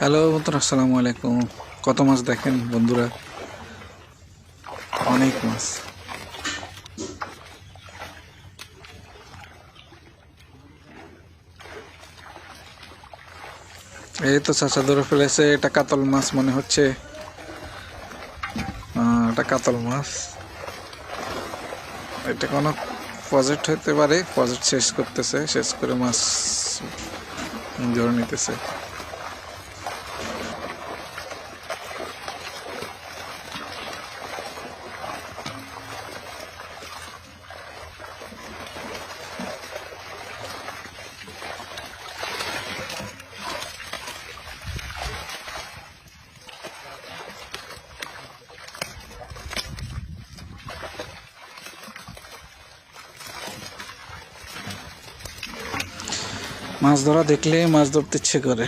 Hello বন্ধুরা, আসসালামু আলাইকুম। কত মাছ দেখেন, বন্ধুরা? অনেক মাছ। এই তো চাচা ধরে ফেলেছে, এটা কাতল মাছ মনে হচ্ছে। এটা কাতল মাছ। এটা কোনো প্রজেক্ট হতে পারে প্রজেক্ট শেষ করতেছে, শেষ করে মাছ ধরে নিতেছে। মাছ ধরা দেখলে মাছ ধরতে ইচ্ছে করে।